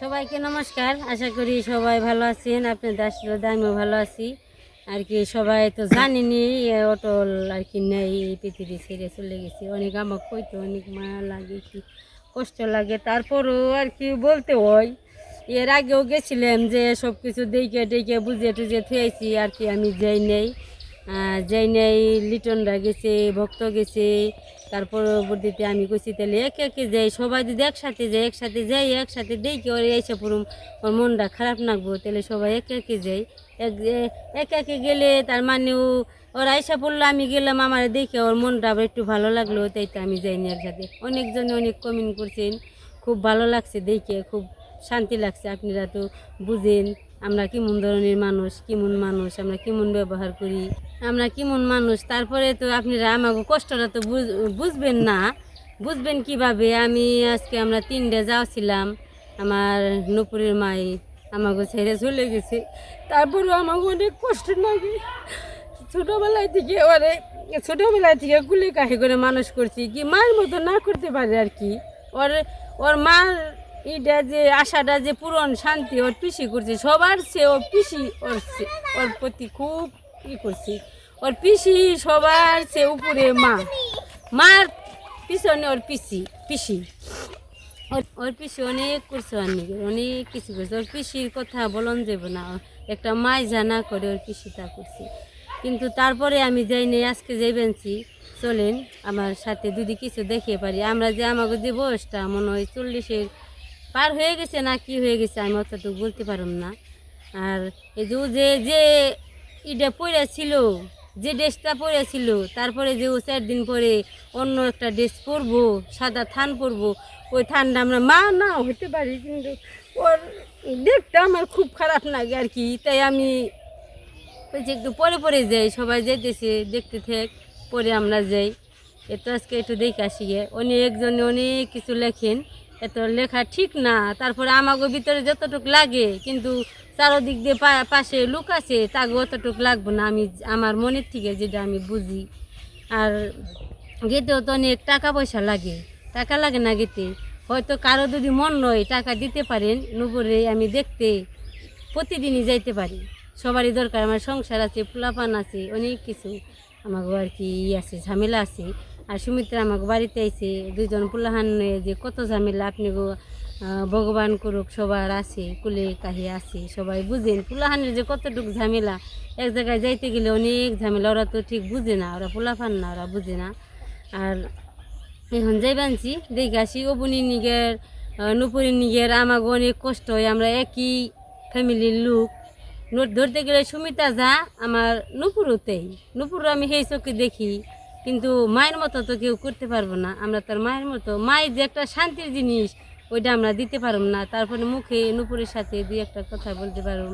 সবাইকে নমস্কার। আশা করি সবাই ভালো আছেন। আপনাদের আশীর্বাদ আমিও ভালো আছি। আর কি, সবাই তো জানিনি অটল আর কি নেই পৃথিবী ছেড়ে চলে গেছে। অনেক আমাকে কইতে, অনেক মায়া লাগে কি কষ্ট লাগে। তারপরও আর কি বলতে হয়, এর আগেও গেছিলাম যে সব কিছু দেখে ডেকে বুঝে টুঝে থুয়েছি, আর কি আমি যাই নেই। যাই নেই, লিটনরা গেছে, ভক্ত গেছে তার পরবর্তীতে আমি কইছি, তাহলে একে একে যাই, সবাই যদি একসাথে যাই একসাথে যাই, একসাথে দেখি, ওর এসে পুরো ওর মনটা খারাপ লাগবো, তাহলে সবাই একে একে যাই। একে একে গেলে তার মানে ও ওর আইসা পড়ল আমি গেলাম, আমার দেখে ওর মনটা আবার একটু ভালো লাগল, তাই তো আমি যাইনি একসাথে। অনেকজনে অনেক কমেন্ট করছেন, খুব ভালো লাগছে, দেখে, খুব শান্তি লাগছে, আপনারা তো বুঝেন। আমরা কেমন ধরনের মানুষ, কেমন মানুষ, আমরা কেমন ব্যবহার করি, আমরা কেমন মানুষ, তারপরে তো আপনারা আমাকে কষ্টটা তো বুঝ- বুঝবেন না। বুঝবেন কীভাবে? আমি আজকে আমরা তিনটে যাওয়াছিলাম, আমার নুপুরের মাই আমাকে ছেড়ে চলে গেছে। তারপরেও আমাকে অনেক কষ্ট লাগে। ছোটোবেলায় থেকে ওরে, ছোটোবেলায় থেকে গুলি কাহি করে মানুষ করছি, কি মার মতো না করতে পারে আর কি? ওর ওর মার এটা যে আশাটা যে পূরণ, শান্তি ওর পিসি করছে, সবার সে ও পিসি ওর ওর প্রতি খুব ই করছে। ওর পিসি সবার সে উপরে মা। মার পিছনে ওর পিসি পিসি। ওর- ওর পিসি অনেক করছে অনেক অনেক কিছু করছে। ওর পিসির কথা বলন যাব না, একটা মাই জানা করে ওর পিসি তা করছে। কিন্তু তারপরে আমি যাই নাই, আজকে যাই বেঞ্চি, চলেন, আমার সাথে যদি কিছু দেখে পারি। আমরা যে আমাকে যে বয়সটা, মনে হয় চল্লিশের পার হয়ে গেছে না কি হয়ে গেছে আমি অতটুকু বলতে পারব না। আর এই যে যে যে ইটা পরে ছিল, যে ড্রেসটা পরে ছিল, তারপরে যে ও চার দিন পরে অন্য একটা ড্রেস পরবো, সাদা থান পরবো, ওই থানটা আমরা মা, না হতে পারি কিন্তু ওর দেখতে আমার খুব খারাপ লাগে আর কি। তাই আমি ওই একটু পরে পরে যাই, সবাই যাইতেছে, দেখতে থাক, পরে আমরা যাই। এত আজকে একটু দেখে আসি গে। অনেকজনে অনেক কিছু লেখেন। এত লেখা ঠিক না। তারপরে আমাকে ভিতরে যতটুকু লাগে, কিন্তু চারোদিক দিয়ে পাশে লুক আছে তাকে অতটুকু লাগবো না। আমি আমার মনের থেকে যেটা আমি বুঝি। আর গেতেও তো অনেক টাকা পয়সা লাগে। টাকা লাগে না গেতে। হয়তো কারও যদি মন নয় টাকা দিতে পারেন নুপুরে আমি দেখতে প্রতিদিনই যাইতে পারি। সবারই দরকার, আমার সংসার আছে, পোলাপান আছে, অনেক কিছু। আমাকে আর কি ই আছে, ঝামেলা আছে। আর সুমিত্রা আমাকে বাড়িতে আইছে, দুইজন পোলাহান যে কত ঝামেলা, আপনি গো ভগবান করুক, সবার আছে, কুলে কাহি আছে, সবাই বুঝেন। পোলাহানের যে কতটুকু ঝামেলা, এক জায়গায় যাইতে গেলে অনেক ঝামেলা, ওরা তো ঠিক বুঝে না, ওরা পোলাপান না, ওরা বুঝে না। আর এখন যাই বানছি, দেখে আসি, অবনি নিগের নুপুরি নিগের আমাকে অনেক কষ্ট হয়, আমরা একই ফ্যামিলির লোক। ধরতে গেলে সুমিতা যা, আমার নুপুরতেই নুপুর আমি সেই চোখে দেখি। কিন্তু মায়ের মতো তো কেউ করতে পারব না। আমরা তার মায়ের মতো। মায়ের যে একটা শান্তির জিনিস, ওইটা আমরা দিতে পারব না। তারপরে মুখে নুপুরের সাথে দুই একটা কথা বলতে পারব।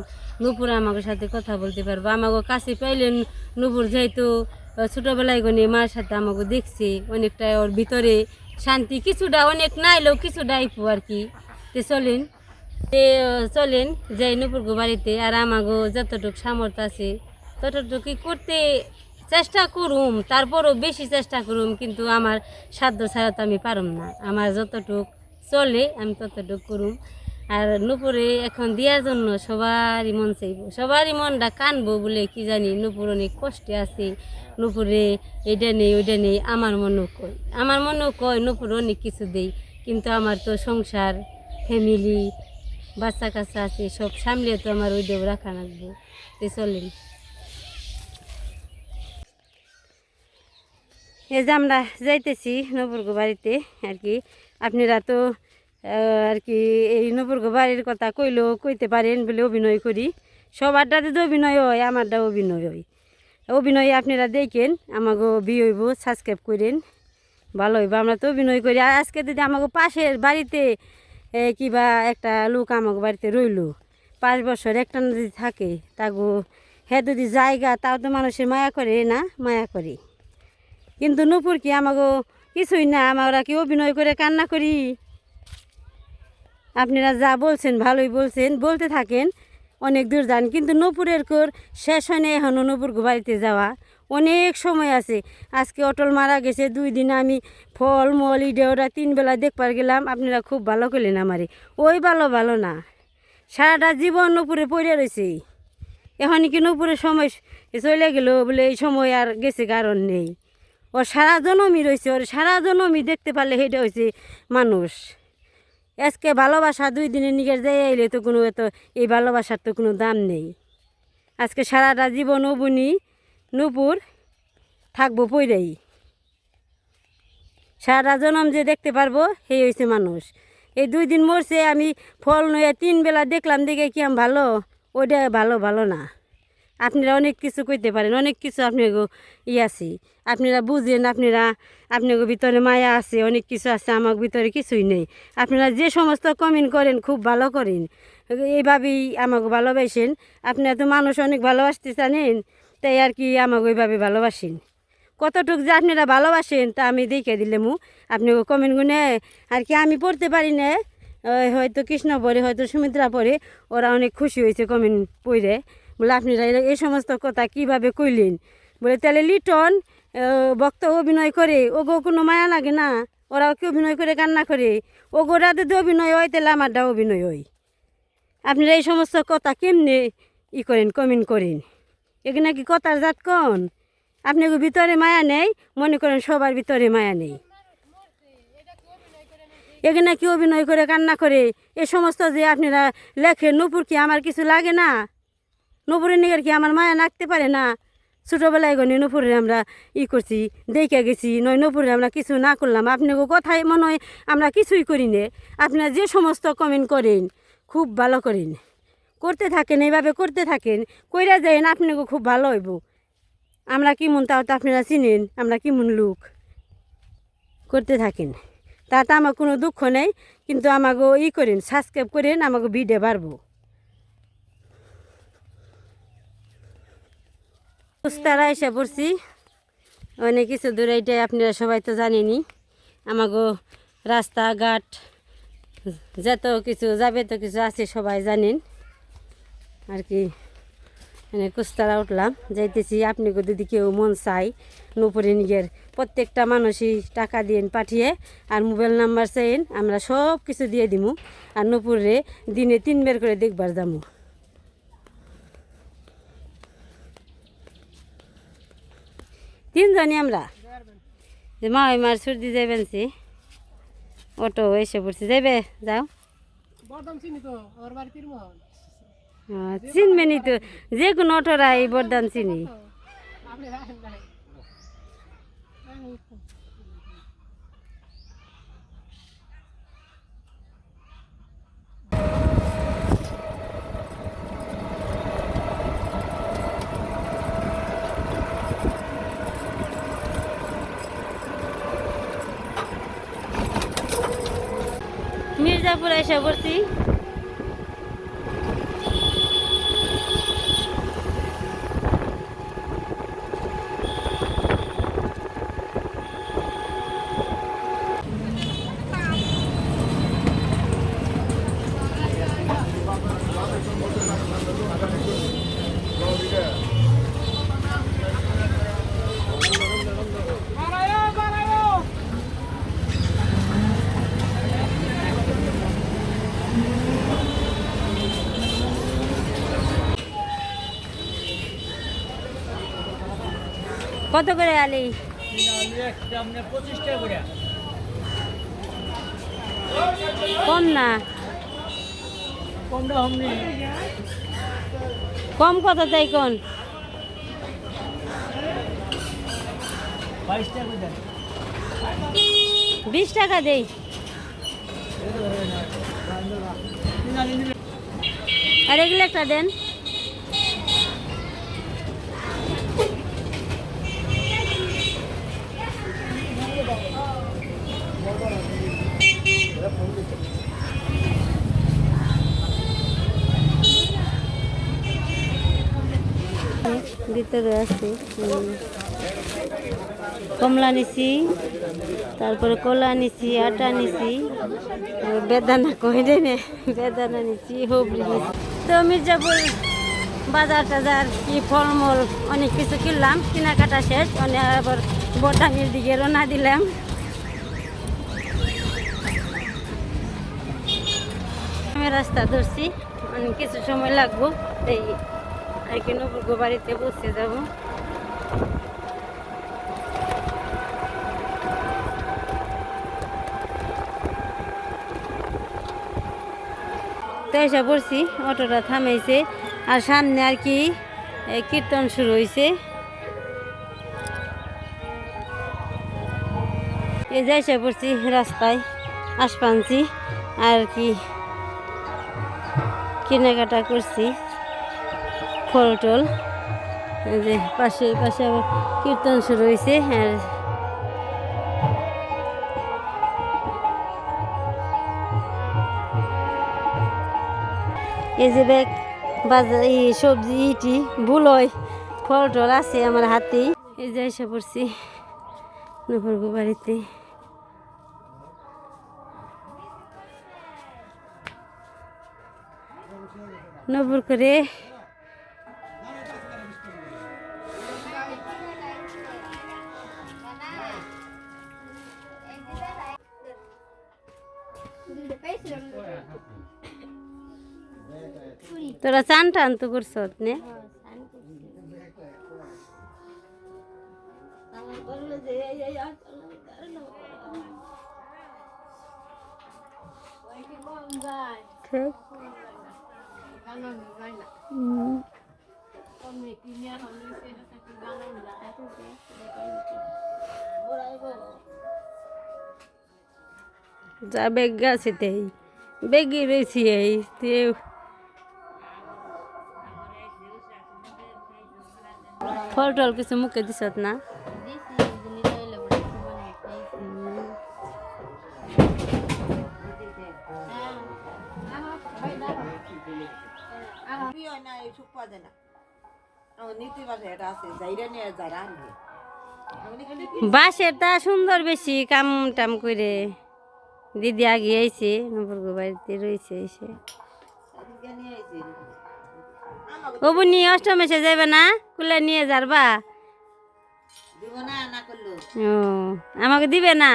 নুপুর আমাকে সাথে কথা বলতে পারব। আমাকে কাছে পাইলেন নুপুর যেহেতু ছোটোবেলায় গনে মার সাথে আমাকে দেখছে। অনেকটা ওর ভিতরে শান্তি কিছুটা, অনেক নাইলেও কিছুটা আইপু আর কি। তে চলেন। তে চলেন যাই নুপুরগো বাড়িতে। আর আমাগো যতটুকু সামর্থ্য আছে ততটুকু করতে চেষ্টা করুম, তারপরও বেশি চেষ্টা করুম, কিন্তু আমার সাধ্য ছাড়া তো আমি পারুম না। আমার যতটুক চলে, আমি ততটুক করুম। আর নুপুরে এখন দেওয়ার জন্য সবারই মন চাইব। সবারই মনটা কানবো বলে কি জানি, নুপুর অনেক কষ্টে আছে। নুপুরে এটা নেই, ওইটা নেই, আমার মনেও কয়। আমার মনেও কয়, নুপুর অনেক কিছু দেই, কিন্তু আমার তো সংসার ফ্যামিলি বাচ্চা কাচ্চা আছে, সব সামলে তো আমার ওই ওইটাও রাখা লাগবে। তে চলেন। এই যে আমরা যাইতেছি নবুর্গ বাড়িতে, আর কি। আপনারা তো আর কি, এই নবুর্গ বাড়ির কথা কইলেও কইতে পারেন বলে অভিনয় করি। সবারটাতে তো অভিনয় হয়, আমারটা অভিনয় হয়। অভিনয় আপনারা দেখেন আমাকে বিয়ে হইব সাবস্ক্রাইব করেন। ভালো হইব, আমরা তো অভিনয় করি। আর আজকে যদি আমাকে পাশের বাড়িতে কিবা একটা লোক আমাকে বাড়িতে রইল, পাঁচ বছর একটা যদি থাকে, তাগো হ্যাঁ যদি জায়গা, তাও তো মানুষের মায়া করে, না? মায়া করে। কিন্তু নুপুর কি আমাকে কিছুই না আমরা কি অভিনয় করে কান্না করি? আপনারা যা বলছেন, ভালোই বলছেন, বলতে থাকেন, অনেক দূর যান। কিন্তু নপুরের কর শেষ হয় না এখনও নপুর বাড়িতে যাওয়া। অনেক সময় আছে। আজকে অটল মারা গেছে, দুই দিন আমি ফল, মল, ইডে ওরা তিন বেলা দেখবার গেলাম, আপনারা খুব ভালো করলেন আমারে। ওই ভালো ভালো না। সারাটা জীবন উপরে পড়ে রয়েছে। এখন কি উপরে সময় চলে গেল বলে এই সময় আর গেছে কারণ নেই। ওর সারা জনমই রয়েছে, ওর সারা জনমই দেখতে পারলে সেটা হয়েছে মানুষ। আজকে ভালোবাসা দুই দিনের নিকে যাই আইলে তো কোনো এত, এই ভালোবাসার তো কোনো দাম নেই। আজকে সারাটা জীবন অবনি, নুপুর, থাকব পইরাই। সারা জনম যে দেখতে পারব, সেই হয়েছে মানুষ। এই দুই দিন মরছে, আমি ফল নয়া তিন বেলা দেখলাম, দেখে কি আমি ভালো? ওইটা ভালো ভালো না। আপনারা অনেক কিছু কইতে পারেন, অনেক কিছু আপনাকে ই আছে। আপনারা বুঝেন, আপনারা, আপনাকে ভিতরে মায়া আছে, অনেক কিছু আছে আমার ভিতরে কিছুই নেই। আপনারা যে সমস্ত কমেন্ট করেন, খুব ভালো করেন। এইভাবেই আমাকে ভালোবাসেন। আপনারা তো মানুষ অনেক ভালোবাসতে জানেন, তাই আর কি আমাকে ওইভাবে ভালোবাসেন। কতটুক যে আপনারা ভালোবাসেন, তা আমি দেখে দিলে মু আপনাকে কমেন্ট গুনে আর কি আমি পড়তে পারি না। হয়তো কৃষ্ণ পড়ে, হয়তো সুমিত্রা পড়ে, ওরা অনেক খুশি হয়েছে কমেন্ট পড়ে। বলে আপনি এই সমস্ত কথা কীভাবে কইলেন? বলে, তাহলে লিটন বক্তা অভিনয় করে, ওগো কোনো মায়া লাগে না? ওরাও কি অভিনয় করে, কান্না করে? ওগো তো অভিনয় হয়, তাহলে আমারটা অভিনয় হয়। আপনারা এই সমস্ত কথা কেমনে ই করেন কমেন্ট করেন? এগুলো কি কথার জাত কন? আপনাকে ভিতরে মায়া নেই, মনে করেন সবার ভিতরে মায়া নেই। এখানে কি অভিনয় করে, কান্না করে? এ সমস্ত যে আপনারা লেখেন, নূপুর কি আমার কিছু লাগে না? নূপুরের নিগের কি আমার মায়া নাকতে পারে না। ছোটোবেলায় গনে নূপুরে আমরা ই করছি দেখে গেছি, নয় নপুরে আমরা কিছু না করলাম। আপনাকে কথাই মনে হয় আমরা কিছুই করি নে। আপনারা যে সমস্ত কমেন্ট করেন, খুব ভালো করেন। করতে থাকেন, এইভাবে করতে থাকেন, কইরা যাইন আপনাকে খুব ভালো হইব। আমরা কেমন তাও তো আপনারা চিনেন, আমরা কেমন লোক। করতে থাকেন। তাতে আমার কোনো দুঃখ নেই, কিন্তু আমাকে ই করেন সাবস্ক্রাইব করেন আমাকে ভিডিও বাড়বো। উস্তারা এসে পড়ছি। অনেক কিছু দূরে এটাই আপনারা সবাই তো জানেনি আমাকে রাস্তাঘাট যত কিছু যাবে তো কিছু আছে সবাই জানেন। আর কি মানে কুস্তারা উঠলাম, যাইতেছি আপনি যদি কেউ মন চাই নুপুরে নিজের প্রত্যেকটা মানুষই টাকা দিয়ে পাঠিয়ে আর মোবাইল নাম্বার চাইন আমরা সব কিছু দিয়ে দিমু। আর নুপুরে দিনে তিনবার করে দেখবার যামু। তিনজনই আমরা। যে মা ওই মার সর্দি যাবেন সে অটো এসে পড়ছে। যাবে যাও। চিনবেনি তো যে কোনো অটোরা এই বরদান চিনি। এসে পড়ছি। কত করে আলি? কম না। কম কত তাই কোন? বিশ টাকা দেই। আর এগুলো একটা দেন। ভিতরে আছে কমলা নিছি তারপরে কলা নিছি আটা নিছি বেদানা কইলে নে? বেদানা নিছি হবলি নিছি তো মির্জাপুর বাজার টাজার কি ফলমূল, অনেক কিছু কিনলাম, কেনাকাটা শেষ অনেক আবার বটামির দিকে রওনা দিলাম। আমি রাস্তা ধরছি অনেক কিছু সময় লাগবো, এই আর কি নবুর্গ বাড়িতে বসে যাব। এসে পড়ছি, অটোটা থামাইছে, আর সামনে আর কি কীর্তন শুরু হয়েছে এই যে এসে পড়ছি রাস্তায়, আসপানছি, আর কি কেনাকাটা করছি। ফল টল। যে পাশে পাশে আবার কীর্তন শুরু হয়েছে আর এই যে ব্যাগ, বাজার, এই সবজি, ইটি বুলই ফল টল আছে আমার হাতেই এই যে এসে পড়ছি নবর্গ বাড়িতে। নবর করে। তোরা চান টান তো করছ নে? ঠিক গানো যায় না হুম। কমে কিনে হলে সেটা থেকে গানো যায় যা বেগ আছে তেই বেগি রয়েছি এই ফল টল কিছু মুখে দিছত না? হয় না এই সুখ পাওয়া যায় না। আমার নীতি বাসে এটা আছে যাইরা নিয়ে যারা আনবে। বাঁশের তা সুন্দর বেশি কাম টাম করে। দিদি আগে আইছে নবর্গ বাড়িতে রয়েছে এসে। এদিকে নিয়ে অষ্টম এসে যাবে না? কুলে নিয়ে করল। ও আমাকে দিবে না?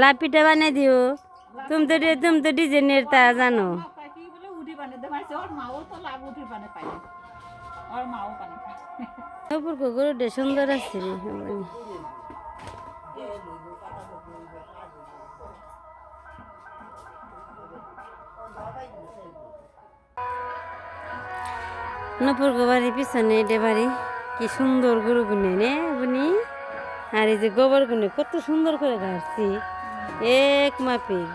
লাপিটা বানিয়ে দিও। তুমি তো তুমি তো ডিজাইনের তা জানো। বলে উঠি বানে বুনি। নপুর্গ পিছনে এটা কি সুন্দর গরু গুনে, নে বুনি আর এই যে গোবর গুনে, কত সুন্দর করে গাড়ছি। এক মাপির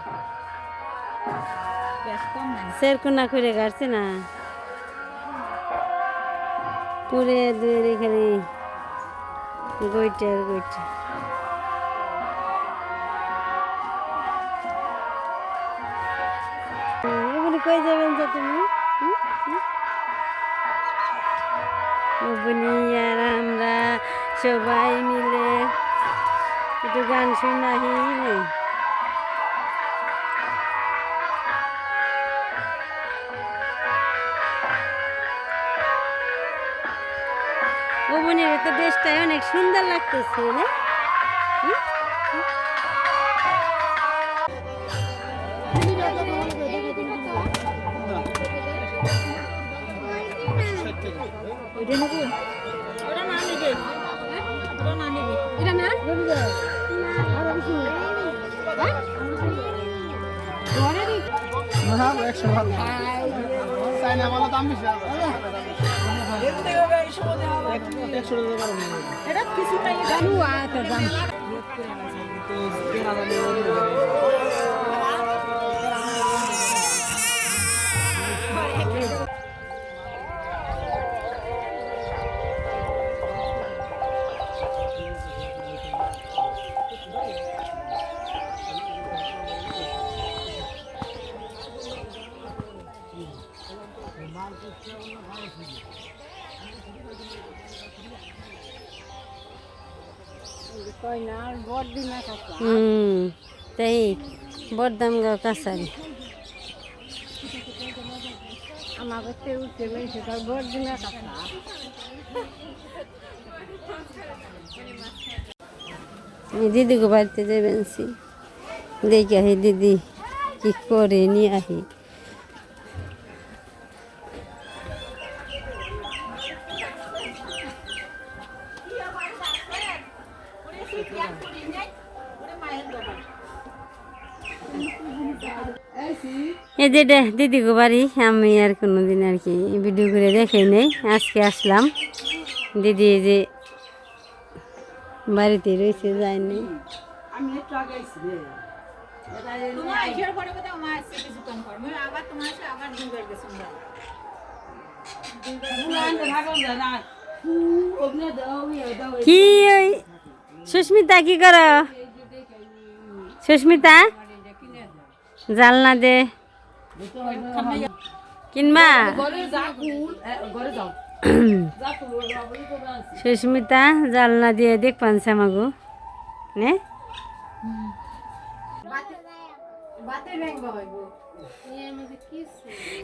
নাই সেরকুনা করে গাড়ছে না। পুরে দুয়ে খালি গইটা। আর গইটা কই যাবেন তো তুমি অবনি আর আমরা সবাই মিলে একটু গান শোনাহি নেই অবনির তো ড্রেসটাই অনেক সুন্দর লাগতেছে, না। ওইটা নেব ওটা না নেবে ওটা না নেবে এটা না নেবে আর কিছু হ্যাঁ ঘরে দিই না 100 ভালো চাই না ভালো দাম বেশি এটা কিছু নাই জানু আতে দাম তো দেড় হাজার হুম তাই বরদাম গাঁও কাছারি। আমি দিদিকে বাড়িতে যাবেন দেখি আহি দিদি কি করে নিয়ে আহি এই যে দিদিকে বাড়ি, আমি আর কোনো দিন আর কি ভিডিও করে দেখে নেই। আজকে আসলাম। দিদি এই যে বাড়িতে রয়েছে যায়নি কি ওই সুস্মিতা, কি কর? সুস্মিতা? জালনা দে। কিনবা? সুস্মিতা জালনা দিয়ে দেখ পানছে আমাগো। নে?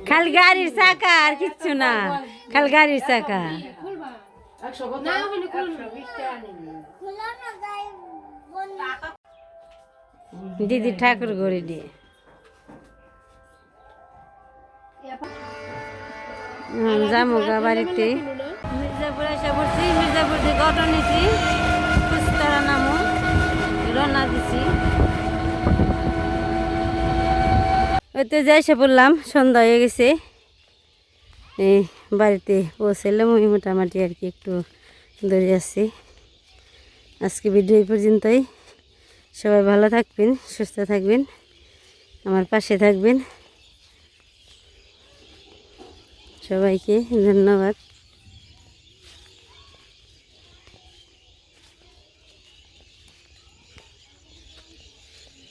খালি গাড়ির চাকা আর কিচ্ছু না। খালি গাড়ির চাকা। দিদি ঠাকুর ঘরে দিয়ে জামুগা বাড়িতে। মির্জাপুর এসে পড়ছি মির্জাপুর থেকে অটো নিছি কুস্তারা নামো রওনা দিছি। ওই তো যাই এসে পড়লাম সন্ধ্যা হয়ে গেছে। এই বাড়িতে পৌঁছালাম ওই মোটামুটি আর কি একটু দৌড়ে আসছি আজকে ভিডিও এই পর্যন্তই। সবাই ভালো থাকবেন সুস্থ থাকবেন আমার পাশে থাকবেন। সবাইকে ধন্যবাদ।